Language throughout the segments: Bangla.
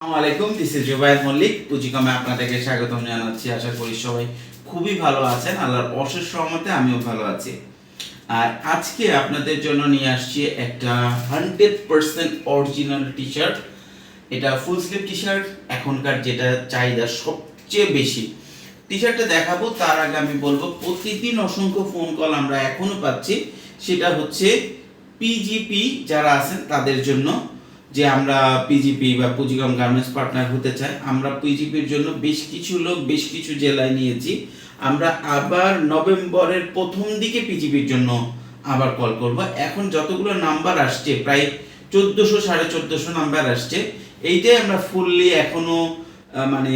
আসসালামু আলাইকুম দিস ইজ জুবায়ের মল্লিক পুঁজিকমে আপনাদেরকে স্বাগতম জানাচ্ছি, আশা করি সবাই খুবই ভালো আছেন, আল্লাহর অশেষ রহমতে আমিও ভালো আছি। আর আজকে আপনাদের জন্য নিয়ে আসছি একটা hundred percent original T shirt এটা ফুল স্লিভ টি শার্ট এখনকার যেটা চাহিদা সবচেয়ে বেশি। টি শার্টটা দেখাবো, তার আগে আমি বলব, প্রতিদিন অসংখ্য ফোন কল আমরা এখনও পাচ্ছি, সেটা হচ্ছে পিজিপি যারা আছেন, তাদের জন্য যে আমরা পিজিপি বা পুঁজিগম গার্মেন্টস পার্টনার হতে চাই, আমরা পিজিপির জন্য বেশ কিছু লোক, বেশ কিছু জেলায় নিয়েছি। আমরা আবার নভেম্বরের প্রথম দিকে পিজিপির জন্য আবার কল করব। এখন যতগুলো নাম্বার আসছে, প্রায় চোদ্দোশো, সাড়ে চোদ্দোশো নাম্বার আসছে। এইটাই আমরা ফুললি এখনও মানে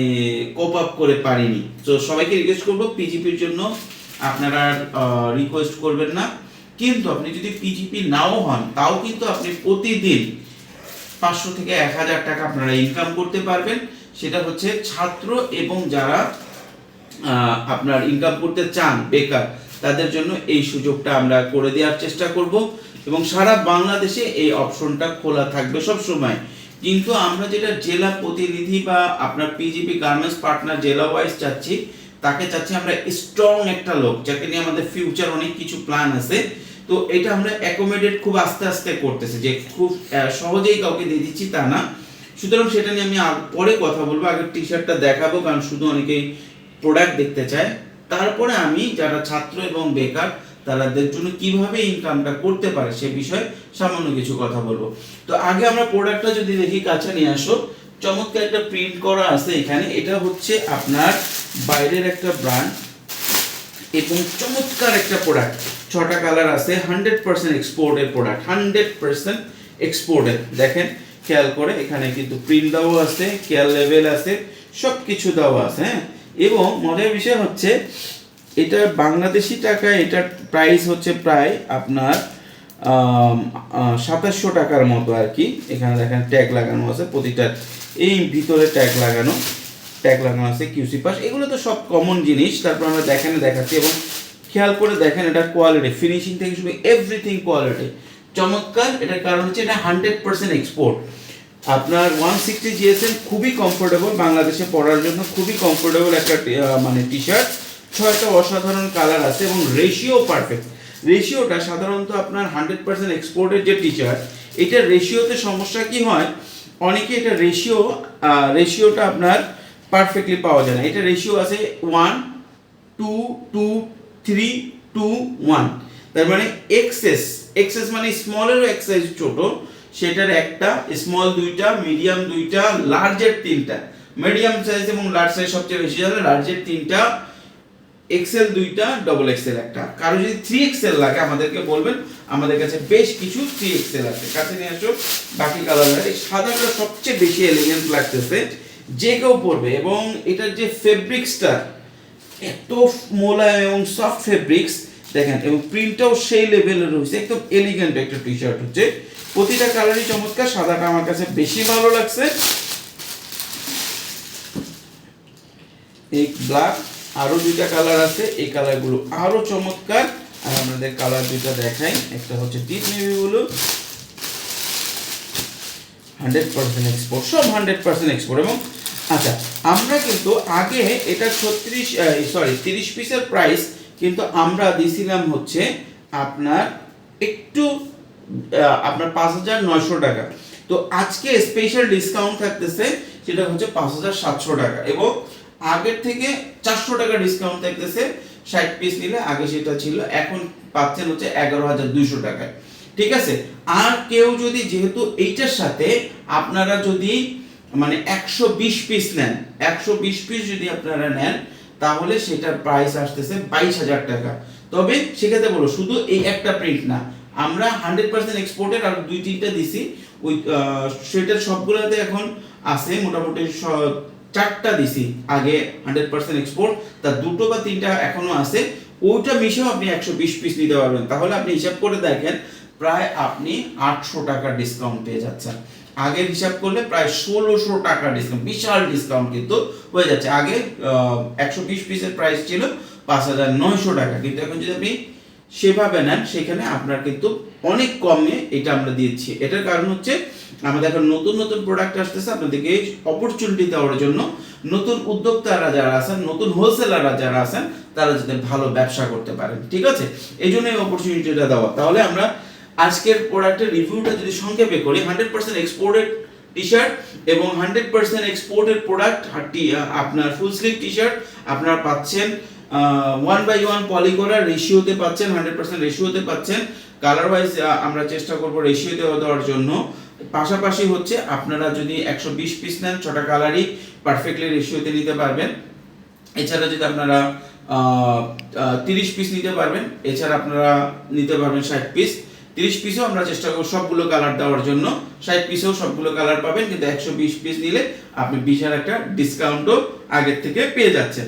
কোপ আপ করে পারিনি। তো সবাইকে রিকোয়েস্ট করব পিজিপির জন্য আপনারা রিকোয়েস্ট করবেন না। কিন্তু আপনি যদি পিজিপি নাও হন, তাও কিন্তু আপনি প্রতিদিন পাঁচশো থেকে এক হাজার টাকা আপনারা ইনকাম করতে পারবেন। সেটা হচ্ছে ছাত্র এবং যারা আপনার ইনকাম করতে চান, বেকার, তাদের জন্য এই সুযোগটা আমরা করে দেওয়ার চেষ্টা করব। এবং সারা বাংলাদেশে এই অপশনটা খোলা থাকবে সব সময়। কিন্তু আমরা যেটা জেলা প্রতিনিধি বা আপনার পিজিপি গার্মেন্টস পার্টনার জেলা ওয়াইজ চাচ্ছি, তাকে চাচ্ছি আমরা স্ট্রং একটা লোক, যাকে নিয়ে আমাদের ফিউচার অনেক কিছু প্ল্যান আছে। তো এটা আমরা অ্যাকোমোডেট খুব আস্তে আস্তে করতেছি যে খুব সহজেই কাউকে দিয়ে দিচ্ছি তা না। সুতরাং সেটা নিয়ে আমি পরে কথা বলব, আগে টি শার্টটা দেখাবো, কারণ শুধু অনেকেই প্রোডাক্ট দেখতে চায়। তারপরে আমি যারা ছাত্র এবং বেকার, তাদের জন্য কীভাবে ইনকামটা করতে পারে সে বিষয়ে সামান্য কিছু কথা বলব। তো আগে আমরা প্রোডাক্টটা যদি দেখি, কাছে নিয়ে আসো। চমৎকার একটা প্রিন্ট করা আছে এখানে। এটা হচ্ছে আপনার বাইরের একটা ব্র্যান্ড এবং চমৎকার একটা প্রোডাক্ট ছটা কালার আছে হান্ড্রেড পার্সেন্ট এক্সপোর্টের প্রোডাক্ট হান্ড্রেড পার্সেন্ট এক্সপোর্টের দেখেন, খেয়াল করে, এখানে কিন্তু প্রিন্ট দেওয়া আছে কেয়ার লেভেল আছে সব কিছু দেওয়া আছে হ্যাঁ? এবং মজার বিষয় হচ্ছে, এটা বাংলাদেশি টাকায়, এটার প্রাইস হচ্ছে প্রায় আপনার সাতাশশো টাকার মতো আর কি। এখানে দেখেন ট্যাগ লাগানো আছে, প্রতিটা, এই ভিতরে ট্যাগ লাগানো ট্যাগ লাগানো আছে কিউসি পাস এগুলো তো সব কমন জিনিস। তারপর আমরা দেখেন, দেখাচ্ছি, এবং খেয়াল করে দেখেন এটা কোয়ালিটি ফিনিশিং থেকে শুরু এভরিথিং কোয়ালিটি চমৎকার, এটার কারণ হচ্ছে এটা হান্ড্রেড পার্সেন্ট এক্সপোর্ট আপনার ওয়ান সিক্সটি জিএসএম খুবই কমফোর্টেবল বাংলাদেশে পরার জন্য খুবই কমফোর্টেবল একটা মানে টি শার্ট ছয়টা অসাধারণ কালার আছে এবং রেশিও পারফেক্ট রেশিওটা সাধারণত আপনার হান্ড্রেড পার্সেন্ট এক্সপোর্টের যে টি শার্ট এটার রেশিওতে সমস্যা কি হয়? অনেকে এটা রেশিও রেশিওটা আপনার পারফেক্টলি পাওয়া যায় না। এটা রেশিও আছে one two two three two one তার মানে এক্সেস এক্সেস মানে স্মলেরও এক সাইজ ছোট, সেটার একটা স্মল দুইটা মিডিয়াম দুইটা লার্জের তিনটা। মিডিয়াম সাইজ এবং লার্জ সাইজ সবচেয়ে বেশি যাবে লার্জের তিনটা এক্সেল দুইটা ডবল এক্সেল একটা। কারও যদি থ্রি এক্সেল লাগে, আমাদেরকে বলবেন, আমাদের কাছে বেশ কিছু থ্রি এক্সেল আছে। কাছে নিয়ে আসো, বাকি কালার এই সাদাটা সবচেয়ে বেশি এলিগেন্ট লাগতেছে, যে কেউ পরবে। এবং এটার যে ফেব্রিক্সটা এত মোলায়েম এবং সফট ফেব্রিক্স দেখেন, এবং প্রিন্টটাও সেই লেভেলের রয়েছে, একদম এলিগেন্ট একটা টি শার্ট হচ্ছে। প্রতিটা কালারই চমৎকার, সাদাটা আমার কাছে বেশি ভালো লাগছে। এই ব্ল্যাক আরও দুইটা কালার আছে, এই কালারগুলো আরও চমৎকার। আর আপনাদের কালার দুইটা দেখাই, একটা হচ্ছে deep navy blue hundred percent export সব হান্ড্রেড পার্সেন্ট এক্সপোর্ট এবং আচ্ছা আমরা কিন্তু আগে এটা ছত্রিশ সরি তিরিশ পিসের প্রাইস কিন্তু আমরা দিছিলাম হচ্ছে আপনার একটু আপনার পাঁচ হাজার নয়শো টাকা। তো আজকে স্পেশাল ডিসকাউন্ট থাকতেছে, সেটা হচ্ছে পাঁচ হাজার সাতশো টাকা এবং আগের থেকে চারশো টাকা ডিসকাউন্ট থাকতেছে, ষাট পিস নিলে আগে সেটা ছিল, এখন পাচ্ছেন হচ্ছে এগারো হাজার দুইশো টাকায়। ঠিক আছে? আর কেউ যদি যেহেতু এইটার সাথে আপনারা যদি মানে একশো বিশ পিস নেন। একশো বিশ পিস যদি আপনারা নেন, তাহলে সেটার প্রাইস আসতেছে বাইশ হাজার টাকা। তবে সেক্ষেত্রে বলো, শুধু এই একটা প্রিন্ট না, আমরা হান্ড্রেড পার্সেন্ট এক্সপোর্টের আর দুই, তিনটা দিছি। ওই সেটার সবগুলোতে এখন আছে মোটামুটি চারটা দিছি। আগে হান্ড্রেড পার্সেন্ট এক্সপোর্ট তার দুটো বা তিনটা এখনও আছে। ওইটা মিশেও আপনি একশো বিশ পিস নিতে পারবেন। তাহলে আপনি হিসাব করে দেখেন, প্রায় আপনি আটশো টাকার ডিসকাউন্ট পেয়ে যাচ্ছেন। আগের হিসাব করলে প্রায় ষোলোশো টাকা ডিসকাউন্ট বিশাল ডিসকাউন্ট কিন্তু হয়ে যাচ্ছে। আগে একশো বিশ পিসের প্রাইস ছিল পাঁচ হাজার নয়শো টাকা। কিন্তু এখন যদি আপনি সেভাবে নেন, সেখানে আপনার কিন্তু অনেক কমে এটা আমরা দিচ্ছি। এটার কারণ হচ্ছে, আমাদের এখন নতুন নতুন প্রোডাক্ট আসতেছে আপনাদেরকে অপরচুনিটি দেওয়ার জন্য। নতুন উদ্যোক্তারা যারা আছেন, নতুন হোলসেলাররা যারা আছেন, তারা যাতে ভালো ব্যবসা করতে পারেন। ঠিক আছে? এই জন্য এই অপরচুনিটিটা দেওয়া। তাহলে আমরা আজকের প্রোডাক্টের রিভিউটা যদি সংক্ষেপে করি hundred percent exported T shirt এবং হান্ড্রেড পার্সেন্ট এক্সপোর্টেড প্রোডাক্ট আপনার ফুল স্লিভ টি শার্ট আপনারা পাচ্ছেন ওয়ান বাই ওয়ান পলি করা রেশিওতে পাচ্ছেন হান্ড্রেড পার্সেন্ট রেশিওতে পাচ্ছেন। কালার ওয়াইজ আমরা চেষ্টা করব রেশিওতে দেওয়ার জন্য। পাশাপাশি হচ্ছে আপনারা যদি একশো বিশ পিস নেন, ছটা কালারই পারফেক্টলি রেশিওতে নিতে পারবেন। এছাড়া যদি আপনারা তিরিশ পিস নিতে পারবেন, এছাড়া আপনারা নিতে পারবেন ষাট পিস তিরিশ পিসও আমরা চেষ্টা করব সবগুলো কালার দেওয়ার জন্য। ষাট পিসেও সবগুলো কালার পাবেন, কিন্তু একশো বিশ পিস নিলে আপনি বিশাল একটা ডিসকাউন্টও আগের থেকে পেয়ে যাচ্ছেন।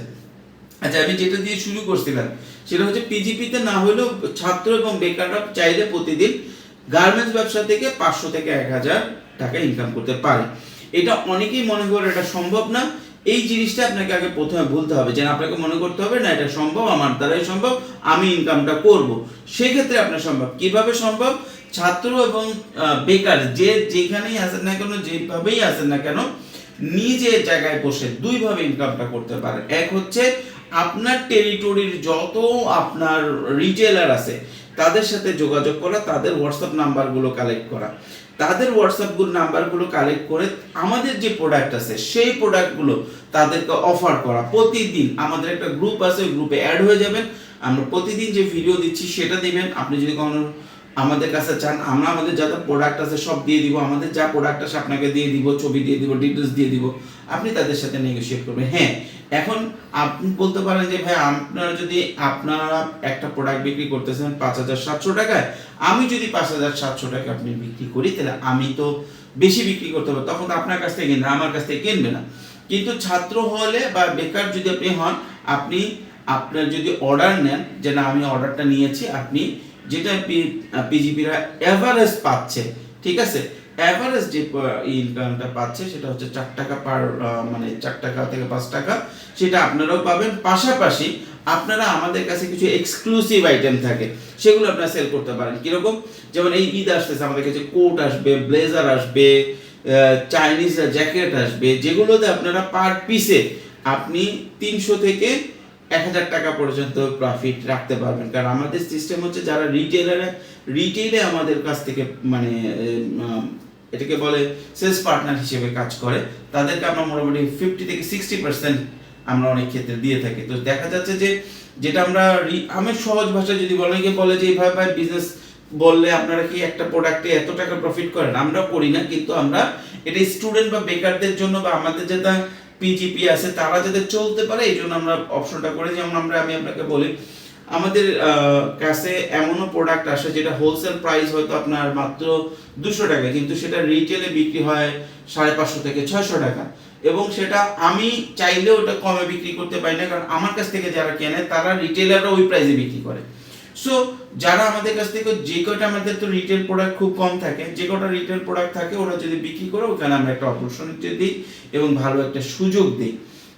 আচ্ছা আমি যেটা দিয়ে শুরু করছিলাম, সেটা হচ্ছে পিজিপিতে না হলেও ছাত্র এবং বেকাররা চাইলে প্রতিদিন গার্মেন্টস ব্যবসা থেকে পাঁচশো থেকে এক হাজার টাকা ইনকাম করতে পারে। এটা অনেকেই মনে করে এটা সম্ভব না। এই জিনিসটা আপনাকে আগে প্রথমে ভুলতে হবে যে আপনাকে মনে করতে হবে, না, এটা সম্ভব, আমার দ্বারাই সম্ভব, আমি ইনকামটা করব। সেক্ষেত্রে আপনার সম্ভব। কীভাবে সম্ভব? ছাত্র এবং বেকার, যে যেখানেই আসেন না কেন, যেভাবেই আসেন না কেন নিজের জায়গায় বসে দুইভাবে ইনকামটা করতে পারে এক হচ্ছে, আপনার টেরিটরির যত আপনার রিটেলার আছে, তাদের সাথে যোগাযোগ করা, তাদের হোয়াটসঅ্যাপ নাম্বারগুলো কালেক্ট করা। তাদের হোয়াটসঅ্যাপ হোয়াটসঅ্যাপগুলো নাম্বারগুলো কালেক্ট করে আমাদের যে প্রোডাক্ট আছে, সেই প্রোডাক্টগুলো তাদেরকে অফার করা। প্রতিদিন আমাদের একটা গ্রুপ আছে গ্রুপে অ্যাড হয়ে যাবেন। আমরা প্রতিদিন যে ভিডিও দিচ্ছি, সেটা দিবেন। আপনি যদি কোনো আমাদের কাছে চান, আমরা আমাদের যত প্রোডাক্ট আছে সব দিয়ে দিব, আমাদের যা প্রোডাক্ট আছে আপনাকে দিয়ে দিব, ছবি দিয়ে দিব ডিটেলস দিয়ে দিব, আপনি তাদের সাথে নেগোশিয়েট করবেন। হ্যাঁ এখন আপনি বলতে পারেন যে, ভাই, আপনারা যদি, আপনারা একটা প্রোডাক্ট বিক্রি করতেছেন পাঁচ হাজার সাতশো টাকায়, আমি যদি পাঁচ হাজার সাতশো টাকা আপনি বিক্রি করি, তাহলে আমি তো বেশি বিক্রি করতে পারব। তখন তো আপনার কাছ থেকে কিনবে আমার কাছ থেকে কিনবে না। কিন্তু ছাত্র হলে বা বেকার যদি আপনি হন, আপনি আপনার যদি অর্ডার নেন, যে না, আমি অর্ডারটা নিয়েছি, আপনি যেটা পিজিপিরা এভারেজ পাচ্ছে, ঠিক আছে? এভারেজ যে ইনকামটা পাচ্ছে, সেটা হচ্ছে চার টাকা পার মানে চার টাকা থেকে পাঁচ টাকা, সেটা আপনারাও পাবেন। পাশাপাশি আপনারা আমাদের কাছে কিছু এক্সক্লুসিভ আইটেম থাকে, সেগুলো আপনারা সেল করতে পারেন। কীরকম? যেমন এই ঈদ আসতেছে, আমাদের কাছে কোট আসবে ব্লেজার আসবে চাইনিজ জ্যাকেট আসবে, যেগুলোতে আপনারা পার পিসে আপনি তিনশো থেকে এক হাজার টাকা পর্যন্ত প্রফিট রাখতে পারবেন। কারণ আমাদের সিস্টেম হচ্ছে যারা রিটেলারে রিটেলে আমাদের কাছ থেকে মানে এটাকে বলে সেলস পার্টনার হিসেবে কাজ করে, তাদেরকে আমরা মোটামুটি ফিফটি থেকে সিক্সটি পার্সেন্ট আমরা অনেক ক্ষেত্রে দিয়ে থাকি। তো দেখা যাচ্ছে যে, যেটা আমরা আমি সহজ ভাষায় যদি বলে গিয়ে বলে যে এইভাবে ভাই বিজনেস বললে আপনারা কি একটা প্রোডাক্টে এত টাকা প্রফিট করেন? আমরা করি না, কিন্তু আমরা এটা স্টুডেন্ট বা বেকারদের জন্য বা আমাদের যেটা পিজিপি আছে, তারা যাতে চলতে পারে, এই জন্য আমরা অপশনটা করে যেমন আমরা, আমি আপনাকে বলি, আমাদের কাছে এমনও প্রোডাক্ট আসে যেটা হোলসেল প্রাইস হয়তো আপনার মাত্র দুশো টাকা, কিন্তু সেটা রিটেলে বিক্রি হয় সাড়ে পাঁচশো থেকে ছয়শো টাকা। এবং সেটা আমি চাইলেও ওটা কমে বিক্রি করতে পারি না, কারণ আমার কাছ থেকে যারা কেনে, তারা রিটেলাররা ওই প্রাইসে বিক্রি করে। সো যারা আমাদের কাছ থেকে যে কটা আমাদের তো রিটেল প্রোডাক্ট খুব কম থাকে, যে কটা রিটেল প্রোডাক্ট থাকে, ওরা যদি বিক্রি করে, ওখানে আমরা একটা অপরচুনিটি দিই এবং ভালো একটা সুযোগ দিই।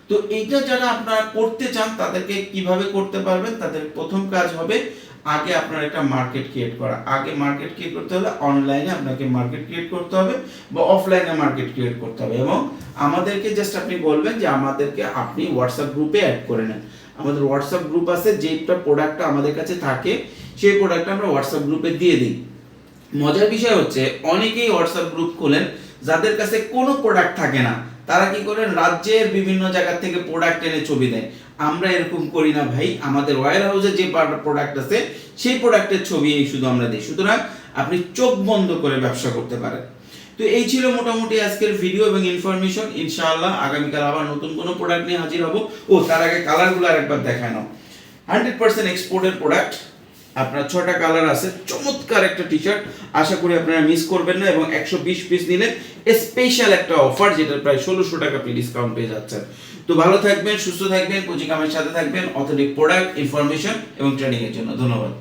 তো এইটা যারা আপনারা করতে চান, তাদেরকে কীভাবে করতে পারবেন? তাদের প্রথম কাজ হবে আগে আপনার একটা মার্কেট ক্রিয়েট করা। আগে মার্কেট ক্রিয়েট করতে হলে অনলাইনে আপনাকে মার্কেট ক্রিয়েট করতে হবে বা অফলাইনে মার্কেট ক্রিয়েট করতে হবে। এবং আমাদেরকে জাস্ট আপনি বলবেন যে আমাদেরকে আপনি হোয়াটসঅ্যাপ গ্রুপে অ্যাড করে নেন। আমাদের হোয়াটসঅ্যাপ গ্রুপ আছে যেটা প্রোডাক্টটা আমাদের কাছে থাকে, সেই প্রোডাক্টটা আমরা হোয়াটসঅ্যাপ গ্রুপে দিয়ে দিই। মজার বিষয় হচ্ছে, অনেকেই হোয়াটসঅ্যাপ গ্রুপ খোলেন, যাদের কাছে কোনো প্রোডাক্ট থাকে না, তারা কি করেন, রাজ্যের বিভিন্ন জায়গা থেকে প্রোডাক্ট এনে ছবি দেয়। আমরা এরকম করি না ভাই, আমাদের ওয়ার হাউসে যে প্রোডাক্ট আছে, সেই প্রোডাক্টের ছবি এই শুধু আমরা দিই। সুতরাং, আপনি চোখ বন্ধ করে ব্যবসা করতে পারেন। তো এই ছিল মোটামুটি আজকের ভিডিও এবং ইনফরমেশন ইনশাআল্লাহ আগামীকাল আবার নতুন কোনো প্রোডাক্ট নিয়ে হাজির হব। ও, তার আগে কালারগুলো আরেকবার দেখায় নাও। হান্ড্রেড পার্সেন্ট এক্সপোর্টের প্রোডাক্ট আপনার ছটা কালার আছে। চমৎকার একটা টি শার্ট আশা করি আপনারা মিস করবেন না এবং একশো বিশ পিস নিলে স্পেশাল একটা অফার যেটা প্রায় ষোলোশো টাকা আপনি ডিসকাউন্ট পেয়ে যাচ্ছেন। তো ভালো থাকবেন, সুস্থ থাকবেন কোচিকামের সাথে থাকবেন। অথেন্টিক প্রোডাক্ট ইনফরমেশন এবং ট্রেনিং এর জন্য। ধন্যবাদ।